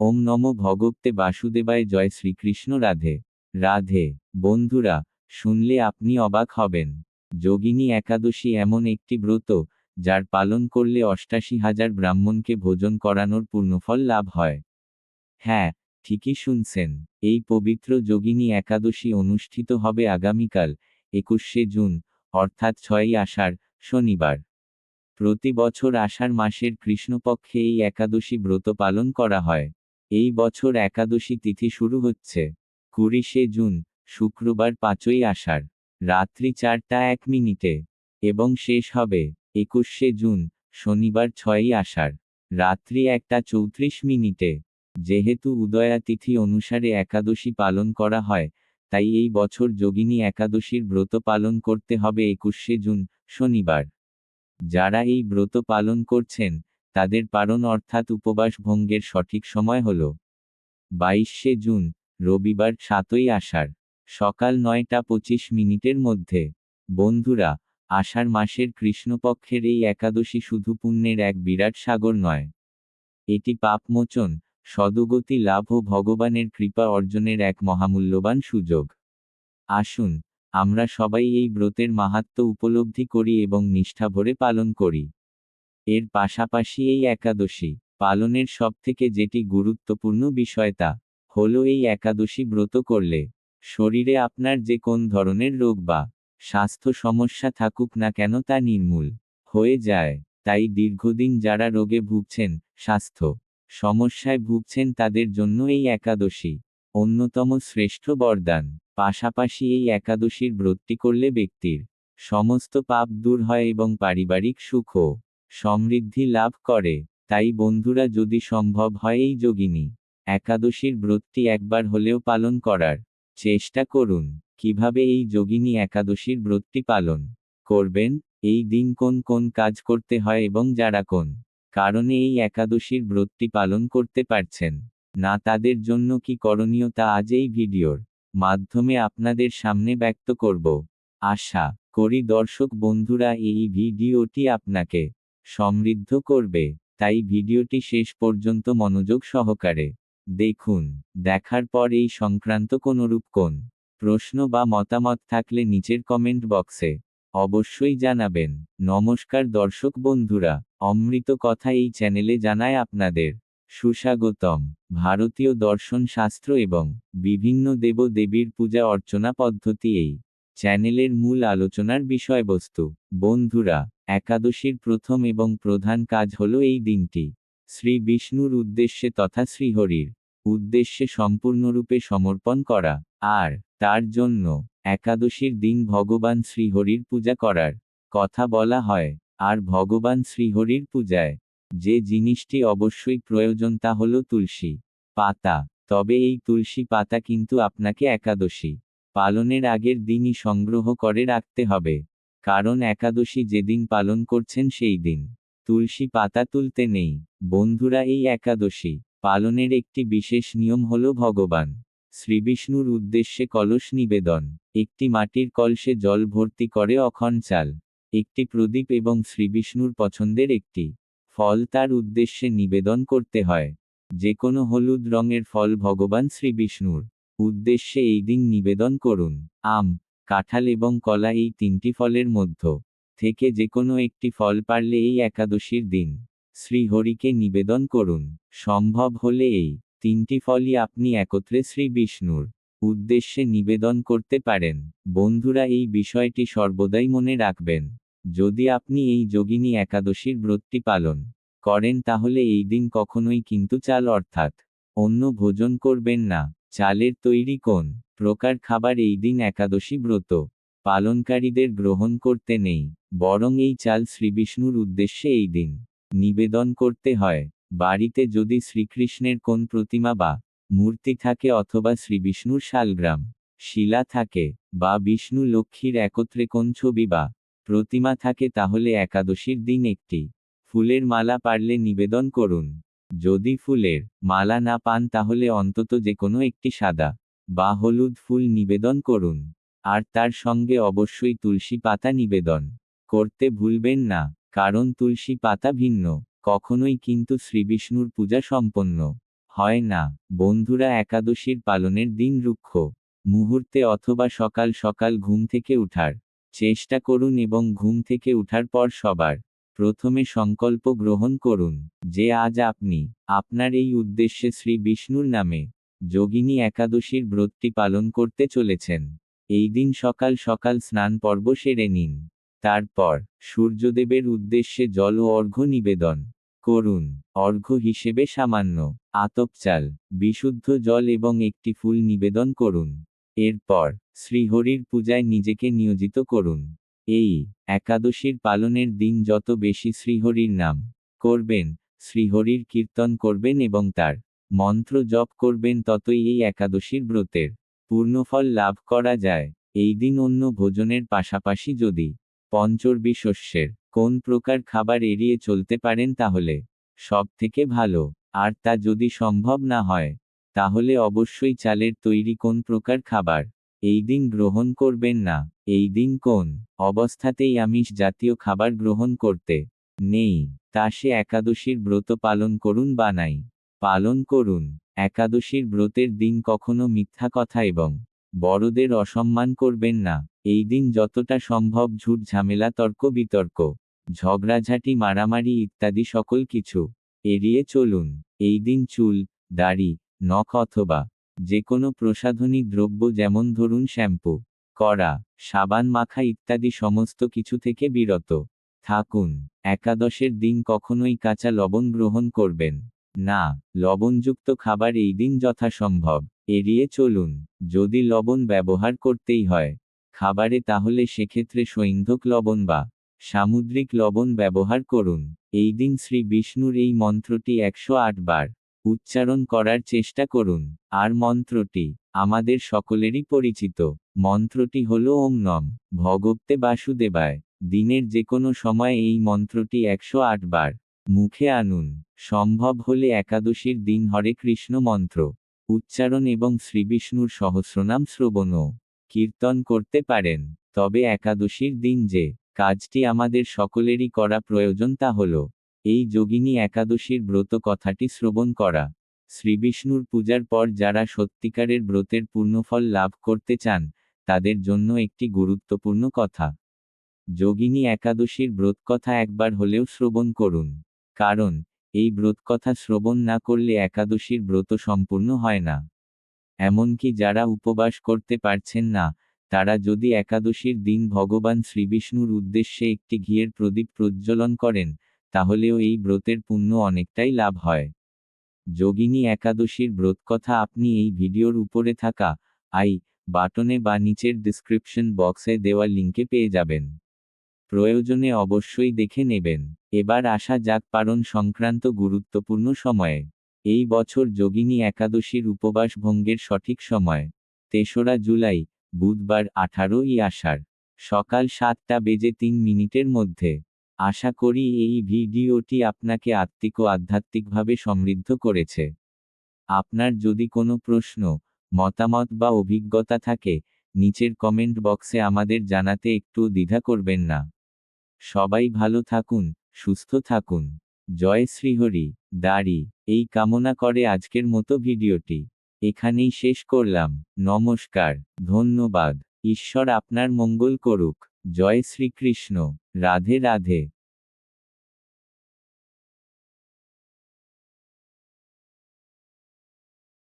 ওম নম ভগবতে বাসুদেবায় জয় শ্রীকৃষ্ণ রাধে। রাধে, বন্ধুরা, শুনলে আপনি অবাক হবেন। যোগিনী একাদশী এমন একটি ব্রত, যার পালন করলে অষ্টাশি হাজার ব্রাহ্মণকে ভোজন করানোর পূর্ণফল লাভ হয়। হ্যাঁ ঠিকই শুনছেন, এই পবিত্র যোগিনী একাদশী অনুষ্ঠিত হবে আগামীকাল, একুশে জুন, অর্থাৎ ছয়ই আষাঢ়, শনিবার। প্রতি বছর আষাঢ় মাসের কৃষ্ণপক্ষে এই একাদশী ব্রত পালন করা হয়। এই বছর একাদশী তিথি শুরু হচ্ছে। কুড়িশে জুন, শুক্রবার পাঁচই আষাঢ়, রাত্রি চারটা এক মিনিটে। এবং শেষ হবে একুশে জুন, শনিবার ছয়ই আষাঢ়, রাত্রি একটা চৌত্রিশ মিনিটে। যেহেতু উদয়া তিথি অনুসারে একাদশী পালন করা হয়, তাই এই বছর যোগিনী একাদশীর ব্রত পালন করতে হবে একুশে জুন, শনিবার। যারা এই ব্রত পালন করছেন তাদের পারণ অর্থাৎ উপবাস ভঙ্গের সঠিক সময় হল বাইশে জুন, রবিবার সাতই আষাঢ়, সকাল নয়টা পঁচিশ মিনিটের মধ্যে। বন্ধুরা, আষাঢ় মাসের কৃষ্ণপক্ষের এই একাদশী শুধু পুণ্যের এক বিরাট সাগর নয়। এটি পাপমোচন, সদগতি লাভ ও ভগবানের কৃপা অর্জনের এক মহামূল্যবান সুযোগ। আসুন, আমরা সবাই এই ব্রতের মাহাত্ম উপলব্ধি করি এবং নিষ্ঠা ভরে পালন করি। এর পাশাপাশি এই একাদশী পালনের সবথেকে যেটি গুরুত্বপূর্ণ বিষয় তা হল এই একাদশী ব্রত করলে শরীরে আপনার যে কোন ধরনের রোগ বা স্বাস্থ্য সমস্যা থাকুক না কেন তা নির্মূল হয়ে যায়। তাই দীর্ঘদিন যারা রোগে ভুগছেন, স্বাস্থ্য সমস্যায় ভুগছেন তাদের জন্য এই একাদশী অন্যতম শ্রেষ্ঠ বরদান। পাশাপাশি এই একাদশীর ব্রতটি করলে ব্যক্তির সমস্ত পাপ দূর হয় এবং পারিবারিক সুখ ও সমৃদ্ধি লাভ করে, তাই বন্ধুরা যদি সম্ভব হয় এই যোগিনী, একাদশীর ব্রতটি একবার হলেও পালন করার চেষ্টা করুন। কীভাবে এই যোগিনী একাদশীর ব্রতটি পালন করবেন? এই দিন কোন কোন কাজ করতে হয় এবং যারা কোন কারণে এই একাদশীর ব্রতটি পালন করতে পারছেন? না তাদের জন্য কি করণীয় তা আজ এই ভিডিওর মাধ্যমে আপনাদের সামনে ব্যক্ত করব। আশা করি দর্শক বন্ধুরা এই ভিডিওটি আপনাকে সমৃদ্ধ করবে, তাই ভিডিওটি শেষ পর্যন্ত মনোযোগ সহকারে দেখুন। দেখার পর এই সংক্রান্ত কোনরূপ কোন প্রশ্ন বা মতামত থাকলে নিচের কমেন্ট বক্সে অবশ্যই জানাবেন। নমস্কার দর্শক বন্ধুরা, অমৃত কথা এই চ্যানেলে জানায় আপনাদের সুস্বাগতম। ভারতীয় দর্শন শাস্ত্র এবং বিভিন্ন দেব দেবীর পূজা অর্চনা পদ্ধতি এই চ্যানেলের মূল আলোচনার বিষয়বস্তু। বন্ধুরা একাদশীর প্রথম এবং প্রধান কাজ হল এই দিনটি। শ্রী বিষ্ণুর উদ্দেশ্যে তথা শ্রীহরির উদ্দেশ্যে সম্পূর্ণরূপে সমর্পণ করা। আর তার জন্য একাদশীর দিন ভগবান শ্রীহরির পূজা করার কথা বলা হয়। আর ভগবান শ্রীহরির পূজায় যে জিনিসটি অবশ্যই প্রয়োজন তা হল তুলসী পাতা। তবে এই তুলসী পাতা কিন্তু আপনাকে একাদশী পালনের আগের দিনই সংগ্রহ করে রাখতে হবে। কারণ একাদশী যেদিন পালন করছেন সেই দিন। তুলসী পাতা তুলতে নেই। বন্ধুরা, এই একাদশী পালনের একটি বিশেষ নিয়ম হল ভগবান শ্রীবিষ্ণুর উদ্দেশ্যে কলস নিবেদন। একটি মাটির কলসে জল ভর্তি করে অখন চাল, একটি প্রদীপ এবং শ্রীবিষ্ণুর পছন্দের একটি ফল তার উদ্দেশ্যে নিবেদন করতে হয়। যে কোনো হলুদ রঙের ফল ভগবান শ্রীবিষ্ণুর উদ্দেশ্যে এই দিন নিবেদন করুন। আম কাঁঠাল এবং কলা এই তিনটি ফলের মধ্য থেকে যে কোনো একটি ফল পারলে এই একাদশীর দিন শ্রীহরিকে নিবেদন করুন। সম্ভব হলে এই তিনটি ফলই আপনি একত্রে শ্রী বিষ্ণুর উদ্দেশ্যে নিবেদন করতে পারেন। বন্ধুরা, এই বিষয়টি সর্বদাই মনে রাখবেন। যদি আপনি এই যোগিনী একাদশীর ব্রতটি পালন করেন, তাহলে এই দিন কখনোই কিন্তু চাল অর্থাৎ অন্য ভোজন করবেন না। চালের তৈরি কোন প্রকার খাবার এই দিন একাদশী ব্রত। পালনকারীদের গ্রহণ করতে নেই, বরং এই চাল শ্রীবিষ্ণুর উদ্দেশ্যে এই দিন। নিবেদন করতে হয়, বাড়িতে যদি শ্রীকৃষ্ণের কোন প্রতিমা বা মূর্তি থাকে অথবা শ্রীবিষ্ণুর শালগ্রাম, শিলা থাকে বা বিষ্ণু লক্ষ্মীর একত্রে কোন ছবি বা প্রতিমা থাকে তাহলে একাদশীর দিন একটি ফুলের মালা পারলে নিবেদন করুন। যদি ফুলের মালা না পান তাহলে অন্তত যে কোনো একটি সাদা বা হলুদ ফুল নিবেদন করুন, আর তার সঙ্গে অবশ্যই তুলসী পাতা নিবেদন। করতে ভুলবেন না, কারণ তুলসী পাতা ভিন্ন, কখনোই কিন্তু শ্রীবিষ্ণুর পূজা সম্পন্ন হয় না। বন্ধুরা একাদশীর পালনের দিন রুক্ষ মুহূর্তে অথবা সকাল সকাল ঘুম থেকে উঠার চেষ্টা করুন এবং ঘুম থেকে উঠার পর সবার প্রথমে সংকল্প গ্রহণ করুন যে আজ আপনি, আপনার এই উদ্দেশ্যে শ্রী বিষ্ণুর নামে যোগিনী একাদশীর ব্রতটি পালন করতে চলেছেন। এই দিন সকাল সকাল স্নান পর্ব সেরে নিন। তারপর সূর্যদেবের উদ্দেশ্যে জল ও অর্ঘ্য নিবেদন করুন। অর্ঘ্য হিসেবে সামান্য আতপ চাল, বিশুদ্ধ জল এবং একটি ফুল নিবেদন করুন। এরপর শ্রীহরির পূজায় নিজেকে নিয়োজিত করুন। এই একাদশীর পালনের দিন যত বেশি শ্রীহরির নাম করবেন, শ্রীহরির কীর্তন করবেন এবং তার মন্ত্র জপ করবেন ততই এই একাদশীর ব্রতের পূর্ণফল লাভ করা যায়। এই দিন অন্য ভোজনের পাশাপাশি যদি পঞ্চর্বি শস্যের কোন প্রকার খাবার এড়িয়ে চলতে পারেন তাহলে সব থেকে ভালো। আর তা যদি সম্ভব না হয়, তাহলে অবশ্যই চালের তৈরি কোন প্রকার খাবার এই দিন গ্রহণ করবেন না। এই দিন কোন অবস্থাতেই আমিষ জাতীয় খাবার গ্রহণ করতে নেই, তা সে একাদশীর ব্রত পালন করুন বা নাই। পালন করুন। একাদশীর ব্রতের দিন কখনো মিথ্যা কথা এবং বড়দের অসম্মান করবেন না। এই দিন যতটা সম্ভব ঝুট ঝামেলা, তর্ক, বিতর্ক, ঝগড়াঝাটি, মারামারি ইত্যাদি সকল কিছু এড়িয়ে চলুন। এই দিন চুল, দাড়ি, নখ অথবা যে কোনো প্রসাধনী দ্রব্য যেমন ধরুন শ্যাম্পু করা সাবান, মাখা ইত্যাদি সমস্ত কিছু থেকে বিরত থাকুন। একাদশের দিন কখনোই কাঁচা লবণ গ্রহণ করবেন। না, লবণযুক্ত খাবার এই দিন যথাসম্ভব। এড়িয়ে চলুন, যদি লবণ ব্যবহার করতেই হয়। খাবারে তাহলে সেক্ষেত্রে সৈন্ধক লবণ বা সামুদ্রিক লবণ ব্যবহার করুন। এই দিন শ্রী বিষ্ণুর এই মন্ত্রটি একশো বার উচ্চারণ করার চেষ্টা করুন। আর মন্ত্রটি আমাদের সকলেরই পরিচিত। মন্ত্রটি হল ওম নম, ভগবতে বাসুদেবায়। দিনের যে কোনো সময় এই মন্ত্রটি একশো বার মুখে আনুন, সম্ভব হলে একাদশীর দিন হরে কৃষ্ণ মন্ত্র, উচ্চারণ এবং শ্রীবিষ্ণুর সহস্রনাম শ্রবণও কীর্তন করতে পারেন। তবে একাদশীর দিন যে কাজটি আমাদের সকলেরই করা প্রয়োজন তা হল, এই যোগিনী একাদশীর ব্রত কথাটি শ্রবণ করা। শ্রীবিষ্ণুর পূজার পর যারা সত্যিকারের ব্রতের পূর্ণফল লাভ করতে চান, তাদের জন্য একটি গুরুত্বপূর্ণ কথা। যোগিনী একাদশীর ব্রত কথা একবার হলেও শ্রবণ করুন। কারণ, এই ব্রতকথা শ্রবণ না করলে একাদশীর ব্রত সম্পূর্ণ হয় না। এমনকি যারা উপবাস করতে পারছেন না, তারা যদি একাদশীর দিন ভগবান শ্রীবিষ্ণুর উদ্দেশ্যে একটি ঘিয়ের প্রদীপ প্রজ্বলন করেন, তাহলেও এই ব্রতের পুণ্য অনেকটাই লাভ হয়। যোগিনী একাদশীর ব্রতকথা আপনি এই ভিডিওর উপরে থাকা আই বাটনে বা নিচের ডিসক্রিপশন বক্সে দেওয়া লিঙ্কে পেয়ে যাবেন। প্রয়োজনে অবশ্যই দেখে নেবেন। এবার আসা যাক পারণ সংক্রান্ত গুরুত্বপূর্ণ সময়ে। এই বছর যোগিনী একাদশীর উপবাস ভঙ্গের সঠিক সময়। তেসরা জুলাই, বুধবার আঠারোই আষাঢ়। সকাল সাতটা বেজে তিন মিনিটের মধ্যে। আশা করি এই ভিডিওটি আপনাকে আত্মিক ও আধ্যাত্মিকভাবে সমৃদ্ধ করেছে। আপনার যদি কোনো প্রশ্ন, মতামত বা অভিজ্ঞতা থাকে, নিচের কমেন্ট বক্সে আমাদের জানাতে একটু দ্বিধা করবেন না। সবাই ভালো থাকুন। সুস্থ থাকুন। জয় শ্রীহরি, দাড়ি, এই কামনা করে আজকের মতো ভিডিওটি। এখানেই শেষ করলাম। নমস্কার, ধন্যবাদ। ঈশ্বর আপনার মঙ্গল করুক। জয় শ্রীকৃষ্ণ। রাধে রাধে।